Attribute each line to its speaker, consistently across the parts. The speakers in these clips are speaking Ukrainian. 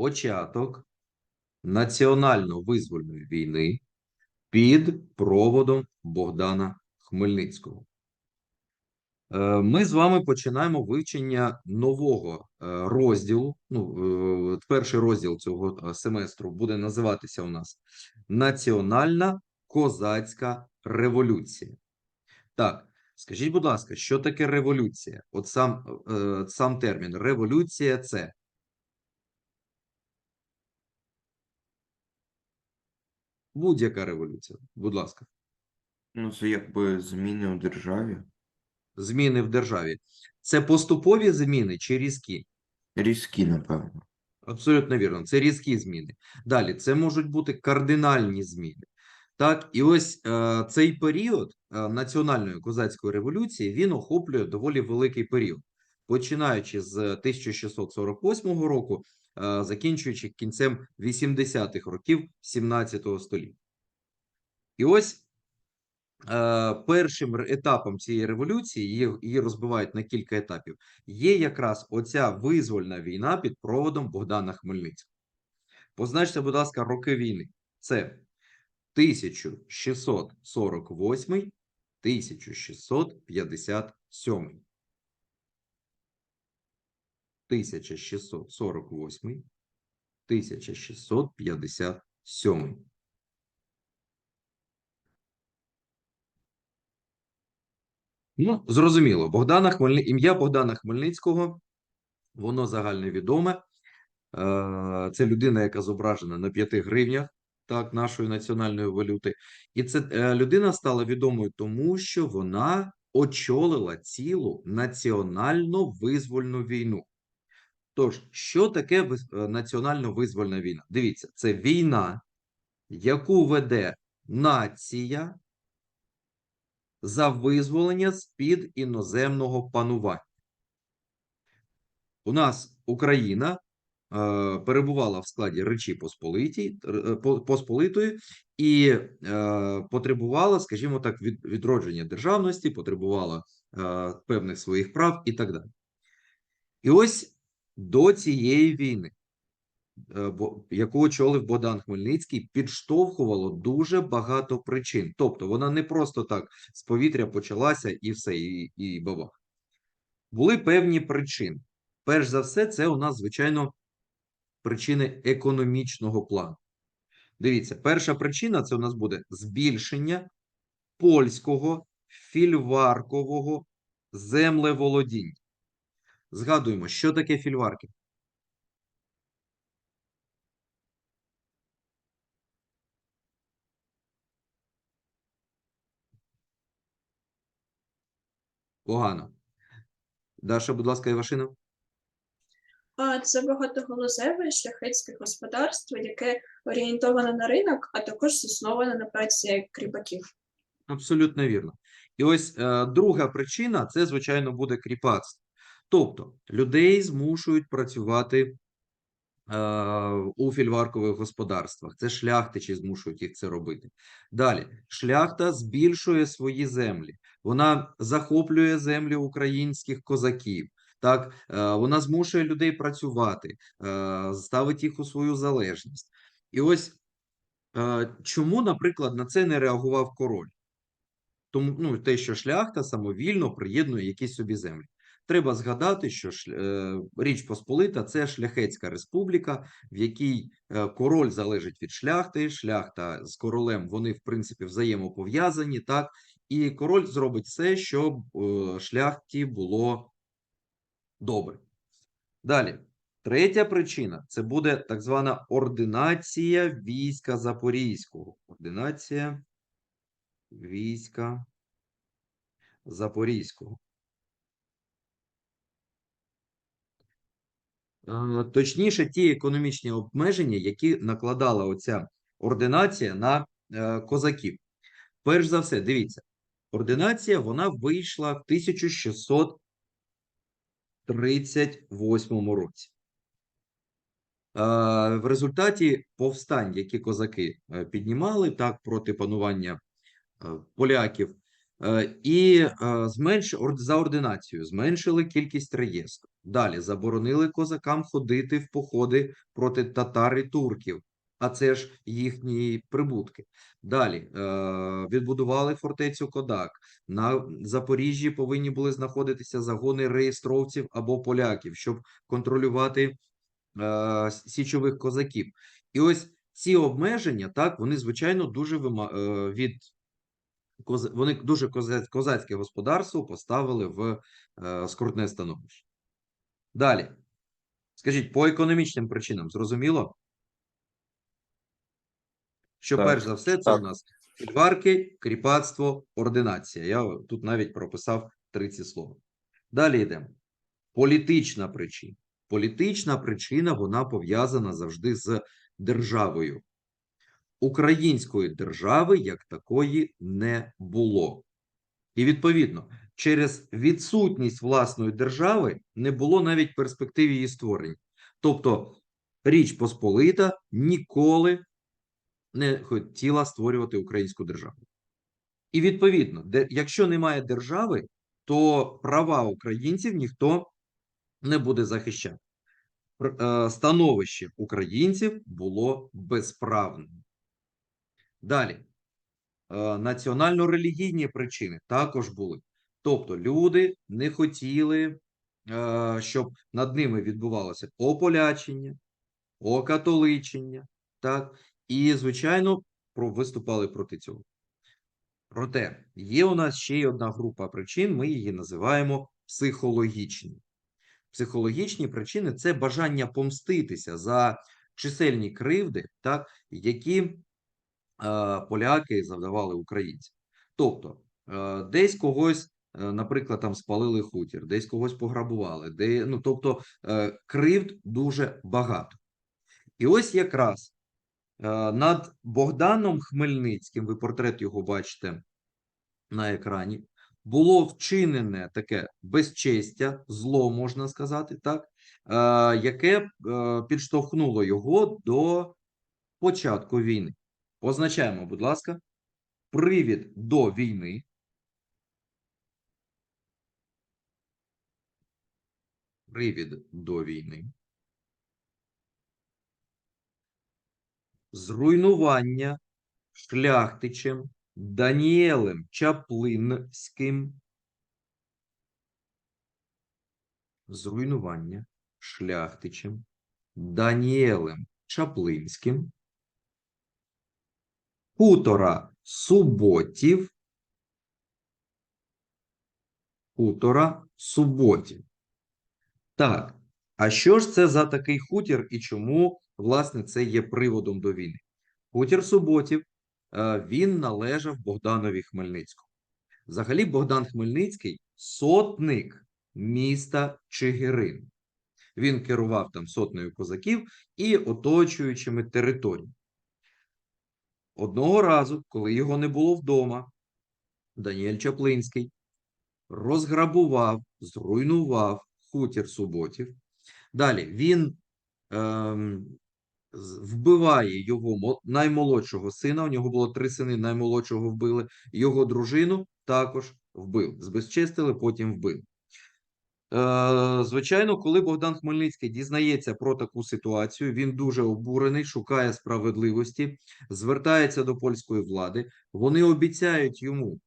Speaker 1: початок національно-визвольної війни під проводом Богдана Хмельницького. Е, Ми з вами починаємо вивчення нового е, розділу. Ну, е, перший розділ цього семестру буде називатися у нас Національна козацька революція. Так, скажіть, будь ласка, що таке революція? От сам, сам термін революція це будь-яка революція. Будь ласка,
Speaker 2: Ну, це якби зміни у державі.
Speaker 1: зміни в державі. Це поступові зміни чи різкі?
Speaker 2: Різкі, напевно.
Speaker 1: Абсолютно вірно. Це різкі зміни. Далі, це можуть бути кардинальні зміни. Так, і ось е, цей період е, національної козацької революції він охоплює доволі великий період, починаючи з 1648 року, е, закінчуючи кінцем 80-х років 17 століття. І ось е, першим етапом цієї революції, її, її розбивають на кілька етапів, є якраз оця визвольна війна під проводом Богдана Хмельницького. Позначте, будь ласка, роки війни. Це 1648 1657. 1648 1657. Ну, зрозуміло, Богдана Хмельни... ім'я Богдана Хмельницького, воно загальновідоме. Е, Це людина, яка зображена на 5 гривнях так, нашої національної валюти. І це е, людина стала відомою тому, що вона очолила цілу національно визвольну війну. Тож, що таке е, національно-визвольна війна? Дивіться, це війна, яку веде нація за визволення з-під іноземного панування. У нас Україна е, перебувала в складі Речі е, Посполитої і потребувала, скажімо так, від, відродження державності, потребувала певних своїх прав і так далі. І ось до цієї війни, е, яку очолив Богдан Хмельницький, підштовхувало дуже багато причин. Тобто вона не просто так з повітря почалася і все, і, і бабах. Були певні причини. Перш за все, це у нас, звичайно, причини економічного плану. Дивіться, перша причина це у нас буде збільшення польського фільваркового землеволодіння. Згадуємо, що таке фільварки. Погано. Даша, будь ласка, Івашина.
Speaker 3: Це багатоголосеве шляхетське господарство, яке орієнтоване на ринок, а також засноване на праці кріпаків.
Speaker 1: Абсолютно вірно. І ось е, друга причина це, звичайно, буде кріпацтво. Тобто людей змушують працювати е, у фільваркових господарствах. Це шляхтичі змушують їх це робити. Далі, шляхта збільшує свої землі. Вона захоплює землі українських козаків. Так, е, вона змушує людей працювати, е, ставить їх у свою залежність. І ось е, чому, наприклад, на це не реагував король? Тому ну, те, що шляхта самовільно приєднує якісь собі землі. Треба згадати, що е, Річ Посполита це шляхетська республіка, в якій е, король залежить від шляхти, шляхта з королем вони, в принципі, взаємопов'язані, так, і король зробить все, щоб е, шляхті було добре. Далі, третя причина це буде так звана ординація війська Запорізького. Ординація війська Запорізького. Точніше, ті економічні обмеження, які накладала оця ординація на е, козаків. Перш за все, дивіться, ординація вона вийшла в 1638 році. Е, В результаті повстань, які козаки е, піднімали так проти панування е, поляків, Е, І е, зменш... за ординацією зменшили кількість реєстрів. Далі заборонили козакам ходити в походи проти татар і турків, а це ж їхні прибутки. Далі е, відбудували фортецю Кодак. На Запоріжжі повинні були знаходитися загони реєстровців або поляків, щоб контролювати е, січових козаків. І ось ці обмеження, так, вони звичайно дуже вима... е, від. Вони дуже козацьке господарство поставили в е, скрутне становище. Далі. Скажіть, по економічним причинам зрозуміло? Що
Speaker 2: Так,
Speaker 1: перш за все, це
Speaker 2: так.
Speaker 1: у нас фільварки, кріпацтво, ординація. Я тут навіть прописав 30 слов. Далі йдемо. Політична причина. Політична причина, вона пов'язана завжди з державою. Української держави як такої не було. І відповідно, через відсутність власної держави не було навіть перспектив її створення. Тобто, Річ Посполита ніколи не хотіла створювати українську державу. І відповідно, де, якщо немає держави, то права українців ніхто не буде захищати. Е, Становище українців було безправним. Далі. Е, Національно-релігійні причини також були. Тобто люди не хотіли, е, щоб над ними відбувалося ополячення, окатоличення, так, і, звичайно, виступали проти цього. Проте є у нас ще й одна група причин, ми її називаємо психологічні. Психологічні причини це бажання помститися за чисельні кривди, так, які поляки завдавали українцям. Тобто, е, десь когось, е, наприклад, там спалили хутір, десь когось пограбували, де, ну, тобто, е, кривд дуже багато. І ось якраз е, над Богданом Хмельницьким, ви портрет його бачите на екрані, було вчинене таке безчестя, зло, можна сказати, так, е, яке е, підштовхнуло його до початку війни. Позначаємо, будь ласка, привід до війни. Привід до війни. Зруйнування шляхтичем Даніелем Чаплинським. Зруйнування шляхтичем Даніелем Чаплинським. Хутора Суботів. Хутора Суботів. Так, а що ж це за такий хутір і чому, власне, це є приводом до війни? Хутір Суботів, е, він належав Богданові Хмельницькому. Взагалі, Богдан Хмельницький сотник міста Чигирин. Він керував там сотнею козаків і оточуючими територіями. Одного разу, коли його не було вдома, Даніель Чаплинський розграбував, зруйнував хутір Суботів. Далі він ем, вбиває його наймолодшого сина. У нього було три сини, наймолодшого вбили. Його дружину також вбили. Збезчестили, потім вбили. Е, звичайно, коли Богдан Хмельницький дізнається про таку ситуацію, він дуже обурений, шукає справедливості, звертається до польської влади. Вони обіцяють йому,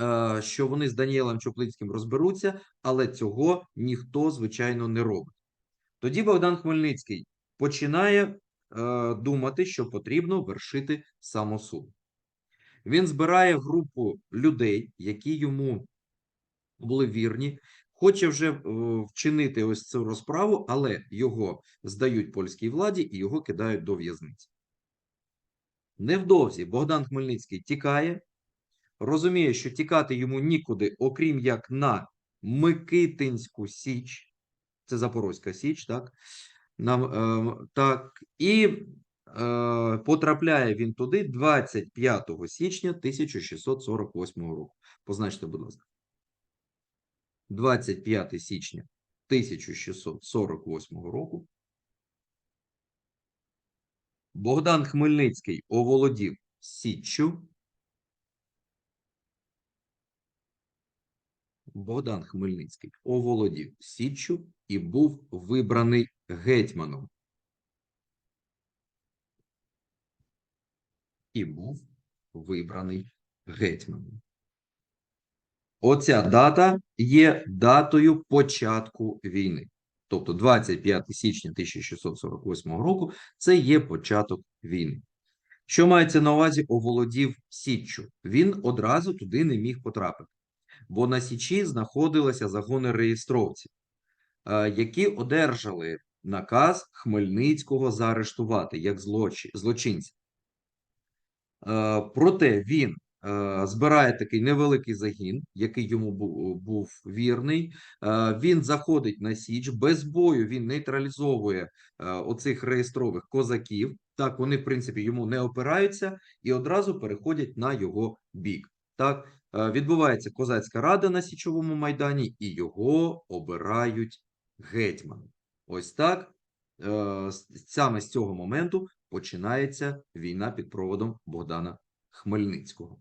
Speaker 1: е, що вони з Даніелем Чоплинським розберуться, але цього ніхто, звичайно, не робить. Тоді Богдан Хмельницький починає е, думати, що потрібно вершити самосуд. Він збирає групу людей, які йому були вірні, хоче вже е, вчинити ось цю розправу, але його здають польській владі і його кидають до в'язниці. Невдовзі Богдан Хмельницький тікає, розуміє, що тікати йому нікуди, окрім як на Микитинську Січ, це Запорозька Січ, так? Нам, е, так, і е, потрапляє він туди 25 січня 1648 року. Позначте, будь ласка. 25 січня 1648 року Богдан Хмельницький оволодів Січчю Богдан Хмельницький оволодів Січчю і був вибраний гетьманом. І був вибраний гетьманом. Оця дата є датою початку війни. Тобто 25 січня 1648 року це є початок війни. Що мається на увазі оволодів Січчю? Він одразу туди не міг потрапити, бо на Січі знаходилися загони реєстровців, е, які одержали наказ Хмельницького заарештувати як злочинця. Е, Проте він збирає такий невеликий загін, який йому був вірний. Е, Він заходить на Січ без бою. Він нейтралізовує е, оцих реєстрових козаків. Так, вони, в принципі, йому не опираються і одразу переходять на його бік. Так, е, відбувається козацька рада на Січовому майдані, і його обирають гетьманом. Ось так. е, Саме з цього моменту починається війна під проводом Богдана Хмельницького.